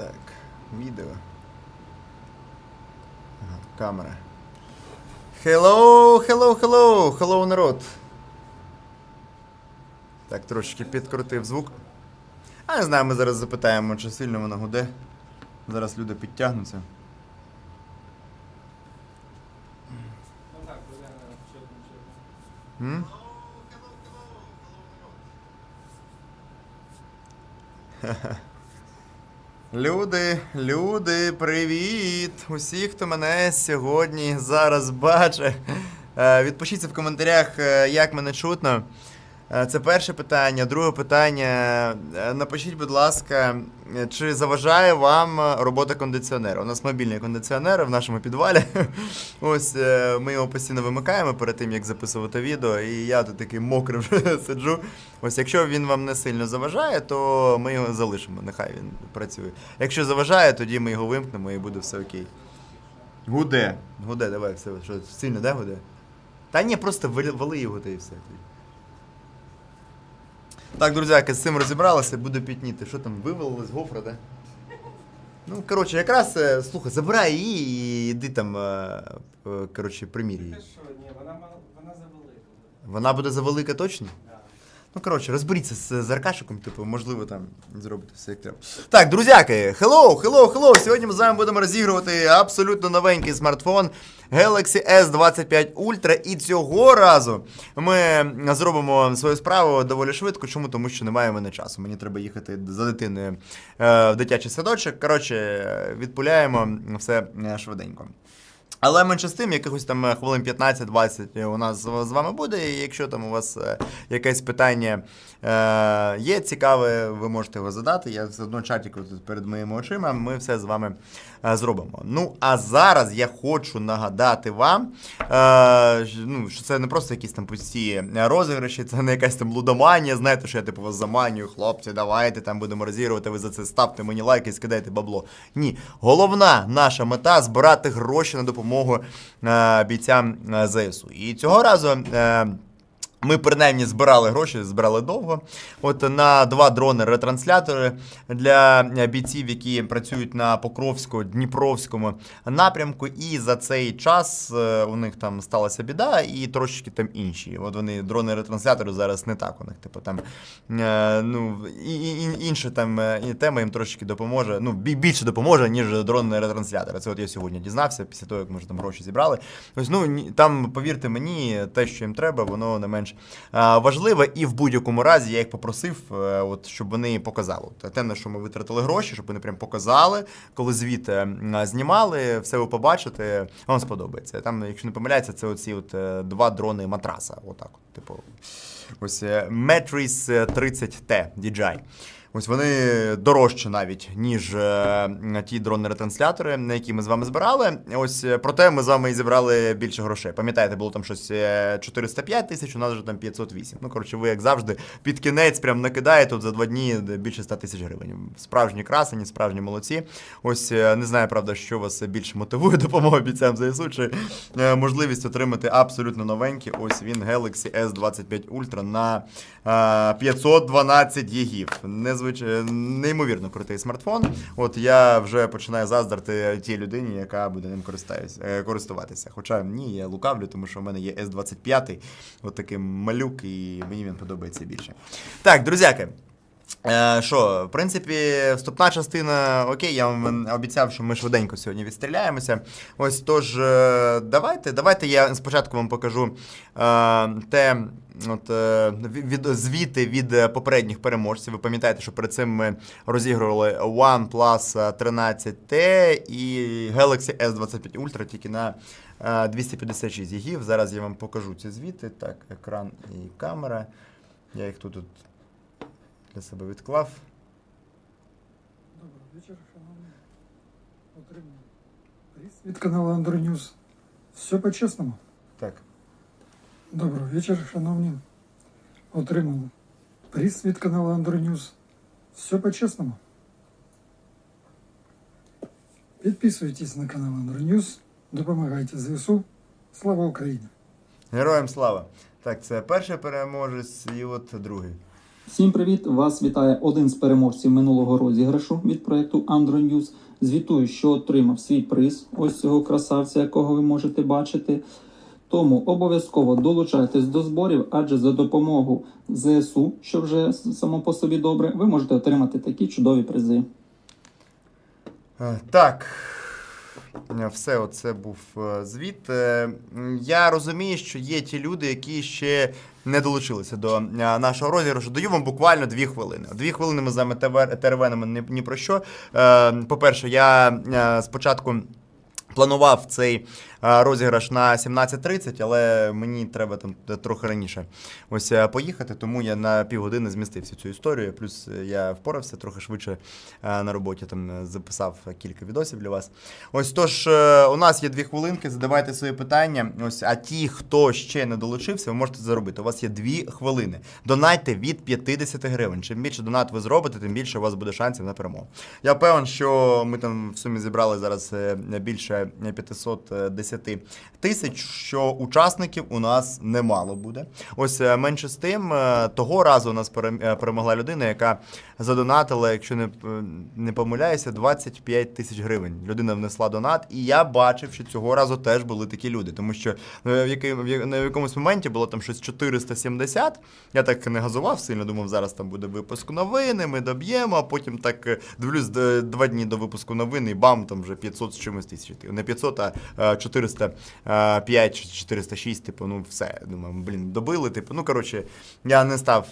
Так, відео. Ага, камера. Hello, hello, hello, hello, народ. Так, трошечки підкрутив звук. А не знаю, ми зараз запитаємо, чи сильно воно гуде. Зараз люди підтягнуться. Ну так, буде чутно, чутно. М? Люди, люди, привіт! Усі, хто мене сьогодні зараз бачить. Е, Відпишіться в коментарях, е, як мене чутно. Е, Це перше питання. Друге питання. е, Напишіть, будь ласка, е, чи заважає вам робота кондиціонера? У нас мобільний кондиціонер в нашому підвалі. Ось ми його постійно вимикаємо перед тим, як записувати відео, і я тут такий мокрий вже сиджу. Ось якщо він вам не сильно заважає, то ми його залишимо. Нехай він працює. Якщо заважає, тоді ми його вимкнемо і буде все окей. Гуде. Гуде, давай, все, що сильно, де гуде? Та ні, просто вали його та і все. Так, друзяки, з цим розібралися, буду пітніти. Що там, вивалилась гофра, да? Ну, коротше, якраз, е, слухай, забирай її і йди там, е, е, коротше, примір її. Ти що, ні, вона, вона завелика. Вона буде завелика точно? Да. Ну, коротше, розберіться з, з Аркашиком, типу, можливо, там зробити все як треба. Так, друзяки, hello, hello, hello! Сьогодні ми з вами будемо розігрувати абсолютно новенький смартфон Galaxy S25 Ultra. І цього разу ми зробимо свою справу доволі швидко. Чому? Тому що немає мене часу. Мені треба їхати за дитиною е, в дитячий садочок. Коротше, відпуляємо все е, швиденько. Але менше з тим, якихось там е, хвилин 15-20 у нас з вами буде. І якщо там у вас е, якесь питання е, є цікаве, ви можете його задати. Я все одно чатіку тут перед моїми очима. Ми все з вами е, зробимо. Ну а зараз я хочу нагадати вам, е, ну, що це не просто якісь там пусті розіграші, це не якась там лудоманія. Знаєте, що я типу вас заманюю, хлопці, давайте там будемо розігрувати. Ви за це ставте мені лайки, скидайте бабло. Ні, головна наша мета збирати гроші на допомогу е, бійцям е, ЗСУ. І цього разу. Ми принаймні збирали гроші, збирали довго. От на два дрони-ретранслятори для е, бійців, які працюють на Покровсько-Дніпровському напрямку. І за цей час е, у них там сталася біда, і трошечки там інші. От вони дрони-ретранслятори зараз не так. У них, типу, там е, ну, і, і, інша там тема їм трошечки допоможе. Ну, більше допоможе, ніж дрони-ретранслятори. Це от я сьогодні дізнався після того, як ми вже там гроші зібрали. Ось, ну, там, повірте мені, те, що їм треба, воно не менш важливе. І в будь-якому разі я їх попросив, е, от, щоб вони показали. Те, на що ми витратили гроші, щоб вони прям показали, коли звіт е, знімали, все ви побачите, вам сподобається. Там, якщо не помиляється, це оці от, е, два дрони матраса. Отак, от, типу. Ось Metris Matrix 30T DJI. Ось вони дорожчі навіть, ніж е, ті дрони-ретранслятори, на які ми з вами збирали. Ось е, проте ми з вами і зібрали більше грошей. Пам'ятаєте, було там щось е, 405 тисяч, у нас вже там 508. Ну, коротше, ви, як завжди, під кінець прям накидаєте тут за два дні більше 100 тисяч гривень. Справжні красені, справжні молодці. Ось е, не знаю, правда, що вас більше мотивує допомога бійцям ЗСУ, чи е, можливість отримати абсолютно новенький. Ось він Galaxy S25 Ultra на е, 512 гігів. Незвич... Неймовірно крутий смартфон. От я вже починаю заздрити тій людині, яка буде ним е, користуватися. Хоча ні, я лукавлю, тому що в мене є S25, от такий малюк, і мені він подобається більше. Так, друзяки. Е, Що, в принципі, вступна частина, окей, я вам обіцяв, що ми швиденько сьогодні відстріляємося. Ось тож, е, давайте, давайте я спочатку вам покажу е, те. От, від, звіти від попередніх переможців. Ви пам'ятаєте, що перед цим ми розігрували OnePlus 13T і Galaxy S25 Ultra тільки на е, 256 гігів. Зараз я вам покажу ці звіти. Так, екран і камера. Я їх тут для себе відклав. Доброго вечора, шановні. Отримали приз від каналу Андронюс. Все по-чесному. Так. Доброго вечора, шановні. Отримали приз від каналу Андронюс. Все по-чесному. Підписуйтесь на канал Андронюс. Допомагайте ЗСУ. Слава Україні! Героям слава! Так, це перший переможець і от другий. Всім привіт! Вас вітає один з переможців минулого розіграшу від проекту Android News. Звітую, що отримав свій приз. Ось цього красавця, якого ви можете бачити. Тому обов'язково долучайтесь до зборів, адже за допомогою ЗСУ, що вже само по собі добре, ви можете отримати такі чудові призи. Е, Так. Е, Все, оце був е, звіт. Е, Я розумію, що є ті люди, які ще не долучилися до нашого розіграшу. Даю вам буквально дві хвилини. Дві хвилини ми з вами теревенимо ні, про що. По-перше, я спочатку. Планував цей розіграш на 17.30, але мені треба там трохи раніше ось е, поїхати, тому я на півгодини змістився цю історію. Плюс е, я впорався трохи швидше е, на роботі. Там е, записав кілька відосів для вас. Ось тож е, у нас є дві хвилинки. Задавайте свої питання. Ось, а ті, хто ще не долучився, ви можете це зробити. У вас є дві хвилини. Донайте від 50 гривень. Чим більше донат ви зробите, тим більше у вас буде шансів на перемогу. Я певен, що ми там в сумі зібрали зараз е, більше 510 тисяч, що учасників у нас немало буде. Ось е, менше з тим, е, того разу у нас е, перемогла людина, яка задонатила, якщо не, не помиляюся, 25 тисяч гривень. Людина внесла донат, і я бачив, що цього разу теж були такі люди, тому що в, який, на якомусь моменті було там щось 470. Я так не газував сильно, думав, зараз там буде випуск новини, ми доб'ємо, а потім так дивлюсь два дні до випуску новини, і бам, там вже 500 з чимось тисяч. Не 500, а е, 405 чи 406, типу, ну все. Думаю, блін, добили. Типу, ну коротше, я не став.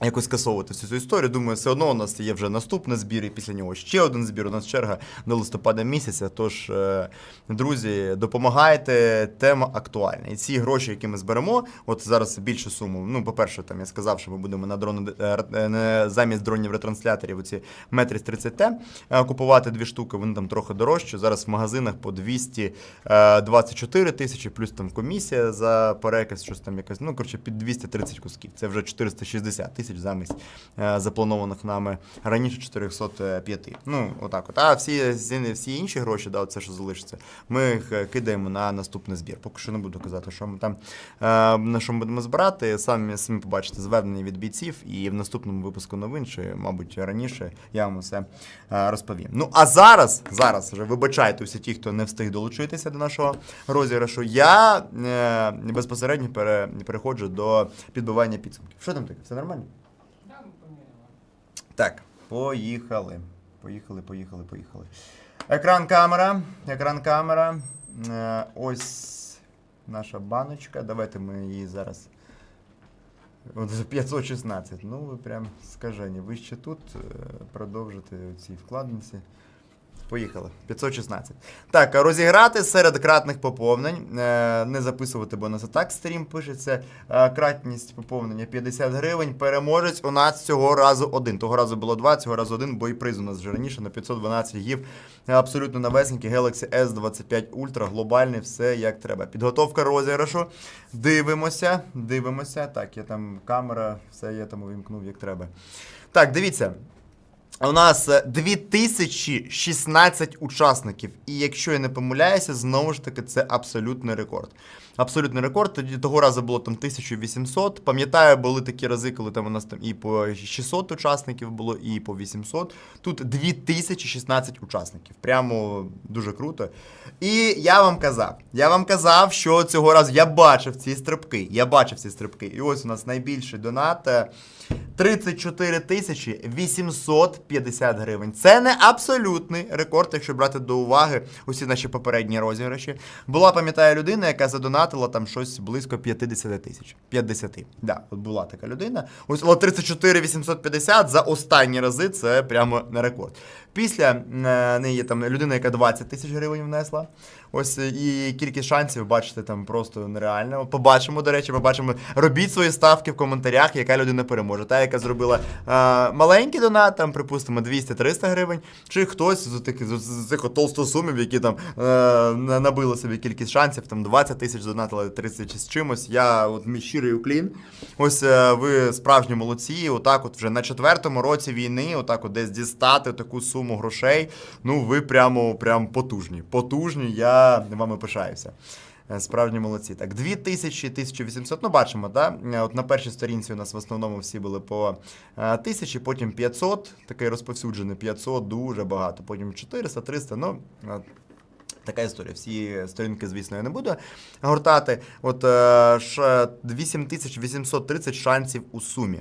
Е, Якось скасовувати всю цю історію. Думаю, все одно у нас є вже наступний збір, і після нього ще один збір. У нас черга до листопада місяця. Тож, е, друзі, допомагайте, тема актуальна. І ці гроші, які ми зберемо, от зараз більшу суму. Ну, по-перше, там я сказав, що ми будемо на дрони е, замість дронів ретрансляторів оці метрі 30Т е, купувати дві штуки. Вони там трохи дорожчі. Зараз в магазинах по 224 тисячі, плюс там комісія за переказ, щось там якась. Ну, коротше, під 230 кусків. Це вже 460 тисяч замість е, запланованих нами раніше 405. Ну, отак от. А всі, всі, інші гроші, да, це що залишиться, ми їх е, кидаємо на наступний збір. Поки що не буду казати, що ми там е, на що ми будемо збирати. Самі самі побачите звернення від бійців, і в наступному випуску новин, чи, мабуть, раніше я вам усе розповім. Ну а зараз, зараз вже вибачайте усі ті, хто не встиг долучитися до нашого розіграшу. Я безпосередньо пере, переходжу до підбивання підсумків. Що там таке? Все нормально? Так, поїхали. Поїхали, поїхали, поїхали. Екран камера. Екран камера. Е, ось наша баночка. Давайте ми її зараз. От 516. Ну, ви прям скажені. Ви ще тут е, продовжите ці вкладниці. Поїхали. 516. Так, розіграти серед кратних поповнень. Е, не записувати, бо у нас так стрім пишеться. Е, кратність поповнення 50 гривень. Переможець у нас цього разу один. Того разу було два, цього разу один, бо і приз у нас вже раніше на 512 гів. Абсолютно новесенький Galaxy S25 Ultra, глобальний, все як треба. Підготовка розіграшу. Дивимося, дивимося. Так, я там камера, все я там увімкнув як треба. Так, дивіться. У нас е, 2016 учасників, і якщо я не помиляюся, знову ж таки це абсолютний рекорд. Абсолютний рекорд. Тоді того разу було там 1800. Пам'ятаю, були такі рази, коли там у нас там і по 600 учасників було, і по 800. Тут 2016 учасників. Прямо дуже круто. І я вам казав, я вам казав, що цього разу я бачив ці стрибки. Я бачив ці стрибки. І ось у нас найбільший донат. Е, 34 тисячі 850 гривень. Це не абсолютний рекорд, якщо брати до уваги усі наші попередні розіграші. Була, пам'ятаю, людина, яка задонатила там щось близько 50 тисяч. 50. Да, от була така людина. Ось але 34 850 за останні рази це прямо на рекорд. Після е, неї там людина, яка 20 тисяч гривень внесла. Ось е, і кількість шансів, бачите, там просто нереально. Побачимо, до речі, побачимо. Робіть свої ставки в коментарях, яка людина переможе. Та, яка зробила е, маленький донат, там, припустимо, 200-300 гривень, чи хтось з таких з, цих толстосумів, які там е, набили собі кількість шансів, там 20 тисяч донатили 30 з чимось. Я от мій щирий уклін. Ось ви справжні молодці. Отак, от вже на четвертому році війни, отак, от десь дістати таку суму грошей. Ну, ви прямо прям потужні. Потужні, я вами пишаюся. Е, Справжні молодці. Так, 2000, 1800, ну бачимо, да? Е, От на першій сторінці у нас в основному всі були по е, 1000, потім 500, такий розповсюджений 500, дуже багато, потім 400, 300, ну, е, Така історія. Всі сторінки, звісно, я не буду гортати. От е, ш- 8830 шансів у сумі.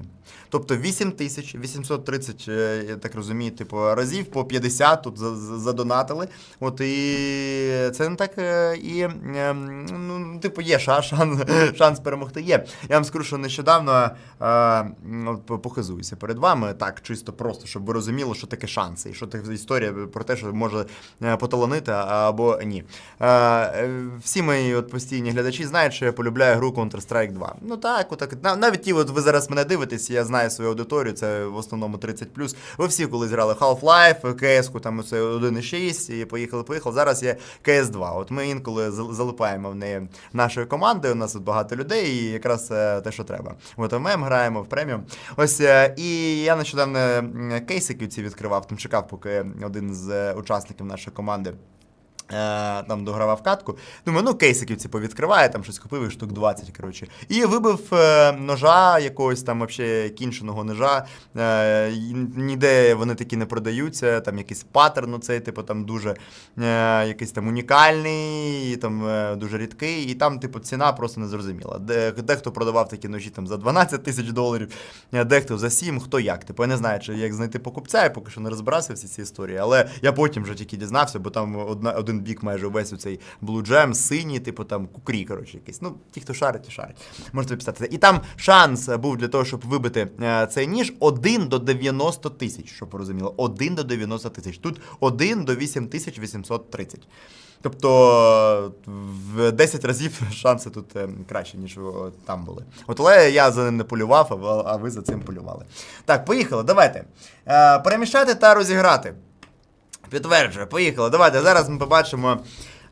Тобто 8830, е, я так розумію, типу, разів по 50 тут за- за- задонатили. От і це не так е, і е, ну, типу, є ша- шанс, шанс перемогти. Є. Я вам скажу, що нещодавно е, от, похизуюся перед вами, так, чисто просто, щоб ви розуміли, що таке шанси, і що таке історія про те, що може е, поталанити або ні. Е, е, всі мої от постійні глядачі знають, що я полюбляю гру Counter-Strike 2. Ну так, отак. Навіть ті, от ви зараз мене дивитесь, я знаю свою аудиторію, це в основному 30 Ви всі колись грали Half-Life, CS, там це 1.6, і поїхали, поїхали. Зараз є CS2. От ми інколи залипаємо в неї нашою командою. У нас тут багато людей, і якраз е, те, що треба. От ММ граємо в преміум. Ось і я нещодавно кейсики ці відкривав, там чекав, поки один з учасників нашої команди. Е, там догравав катку. Думаю, ну кейсиків ці повідкриває, там щось купив і штук 20, коротше. І вибив е, ножа якогось там вообще кінченого ножа. Е, ніде вони такі не продаються. Там якийсь паттерн, цей, типу, там дуже якийсь там унікальний, там дуже рідкий. І там, типу, ціна просто незрозуміла. Дехто продавав такі ножі там за 12 тисяч доларів, дехто за 7, хто як. Типу, я не знаю, чи як знайти покупця, я поки що не розбирався всі ці історії, але я потім вже тільки дізнався, бо там одна, один бік майже увесь у цей Jam, синій, типу там кукрі, коротше, якийсь. Ну, ті, хто шарить, ті шарить. Можете писати. І там шанс був для того, щоб вибити е, цей ніж 1 до 90 тисяч, щоб ви розуміли. 1 до 90 тисяч. Тут 1 до 8830. Тобто в 10 разів шанси тут е, краще, ніж там були. От але я за ним не полював, а ви- за цим полювали. Так, поїхали, давайте. Е, перемішати та розіграти. Підтверджую, поїхали. Давайте зараз ми побачимо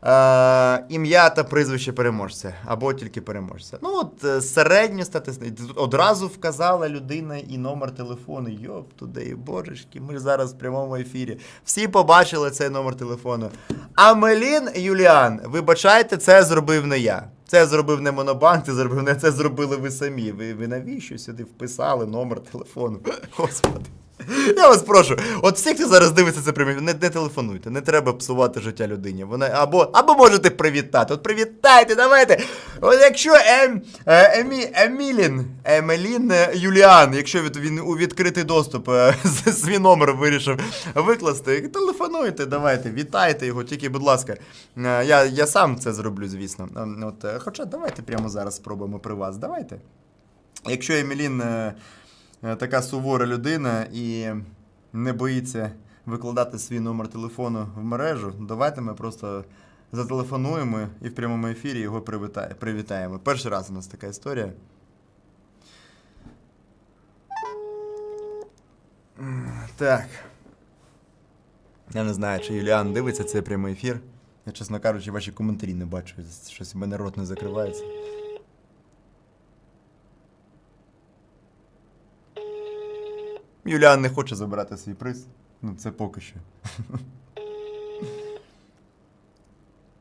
е, ім'я та прізвище переможця, або тільки переможця. Ну, от е, середню статистику. Одразу вказала людина і номер телефону. Йоп, туди, божечки, ми ж зараз в прямому ефірі. Всі побачили цей номер телефону. Амелін Юліан, вибачайте, це зробив не я. Це зробив не Монобанк, це зробив не це зробили ви самі. Ви, ви навіщо сюди вписали номер телефону? Господи. Я вас прошу, от всі, хто зараз дивиться це прямі, не, не телефонуйте, не треба псувати життя людині. Вона або, або можете привітати. От привітайте, давайте. От якщо ем, е, Емі, Емілін, Емелін е, Юліан, якщо від, він у відкритий доступ е, свій номер вирішив викласти, телефонуйте, давайте, вітайте його, тільки, будь ласка. Е, Я, я сам це зроблю, звісно. Е, От, хоча давайте прямо зараз спробуємо при вас. Давайте. Якщо Емілін така сувора людина і не боїться викладати свій номер телефону в мережу, давайте ми просто зателефонуємо і в прямому ефірі його привітаємо. Перший раз у нас така історія. Так. Я не знаю, чи Юліан дивиться цей прямий ефір. Я, чесно кажучи, ваші коментарі не бачу. Щось у мене рот не закривається. Юліан не хоче забирати свій приз. Ну, це поки що.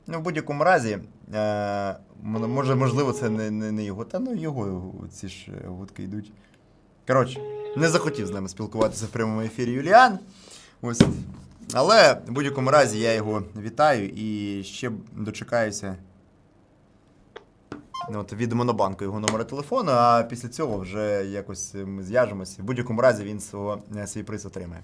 Ну, в будь-якому разі, е, може, можливо, це не, не, не його. Та ну його ці ж гудки йдуть. Коротше, не захотів з нами спілкуватися в прямому ефірі Юліан. Ось. Але в будь-якому разі я його вітаю і ще дочекаюся от, від Монобанку його номера телефону, а після цього вже якось ми зв'яжемося. В будь-якому разі він свого, е, свій приз отримає.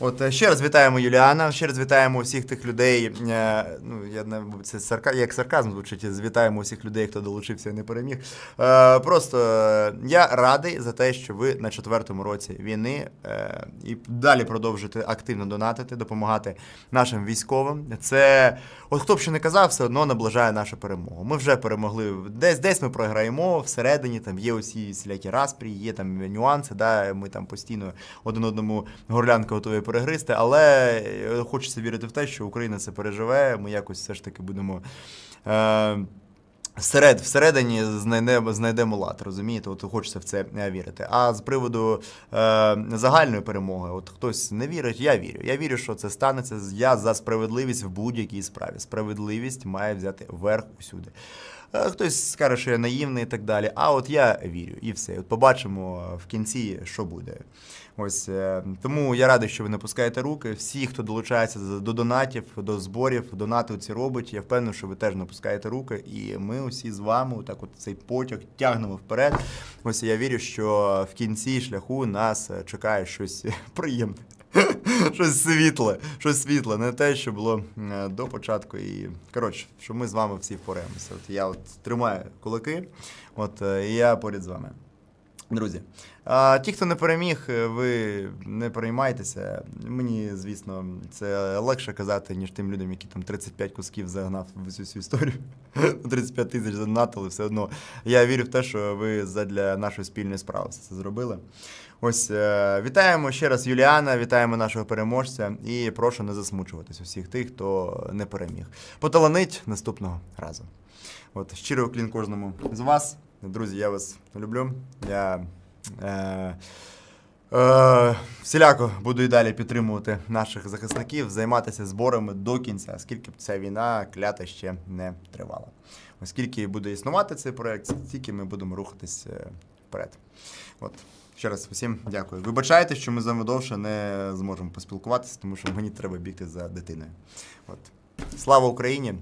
От е, ще раз вітаємо Юліана, ще раз вітаємо всіх тих людей. е, Ну, я не це сарка, як сарказм звучить. Вітаємо всіх людей, хто долучився і не переміг. Е, Просто е, я радий за те, що ви на четвертому році війни е, і далі продовжуєте активно донатити, допомагати нашим військовим. Це, от хто б що не казав, все одно наближає нашу перемогу. Ми вже перемогли. Десь десь ми програємо, всередині там є усі всілякі распрі, є там нюанси. Да, Ми там постійно один одному горлянку готові перегризти, але е, хочеться вірити в те, що Україна це переживе. Ми якось все ж таки будемо. Е, Серед, всередині знайдемо, знайдемо лад, розумієте? От хочеться в це е, вірити. А з приводу е, загальної перемоги, от хтось не вірить, я вірю. Я вірю, що це станеться. Я за справедливість в будь-якій справі. Справедливість має взяти верх усюди. Е, Хтось скаже, що я наївний і так далі. А от я вірю, і все. От побачимо в кінці, що буде. Ось е, тому я радий, що ви не пускаєте руки. Всі, хто долучається до донатів, до зборів, донати ці робить. Я впевнений, що ви теж не пускаєте руки. І ми усі з вами, так от цей потяг тягнемо вперед. Ось я вірю, що в кінці шляху нас е, чекає щось приємне. Щось світле, щось світле, не те, що було е, до початку. І коротше, що ми з вами всі впораємося. От я от тримаю кулаки, от е, і я поряд з вами. Друзі, а ті, хто не переміг, е, ви не переймайтеся. Мені, звісно, це легше казати, ніж тим людям, які там 35 кусків загнав в цю всю історію. 35 тисяч задонатили, все одно. Я вірю в те, що ви задля нашої спільної справи все це зробили. Ось е, вітаємо ще раз Юліана, вітаємо нашого переможця і прошу не засмучуватись усіх тих, хто не переміг. Поталанить наступного разу. От щиро уклін кожному з вас. Друзі, я вас люблю. Я е, е, всіляко буду і далі підтримувати наших захисників, займатися зборами до кінця, скільки б ця війна клята ще не тривала. Оскільки буде існувати цей проект, стільки ми будемо рухатись е, вперед. От. Ще раз усім дякую. Вибачайте, що ми з вами довше не зможемо поспілкуватися, тому що мені треба бігти за дитиною. От. Слава Україні!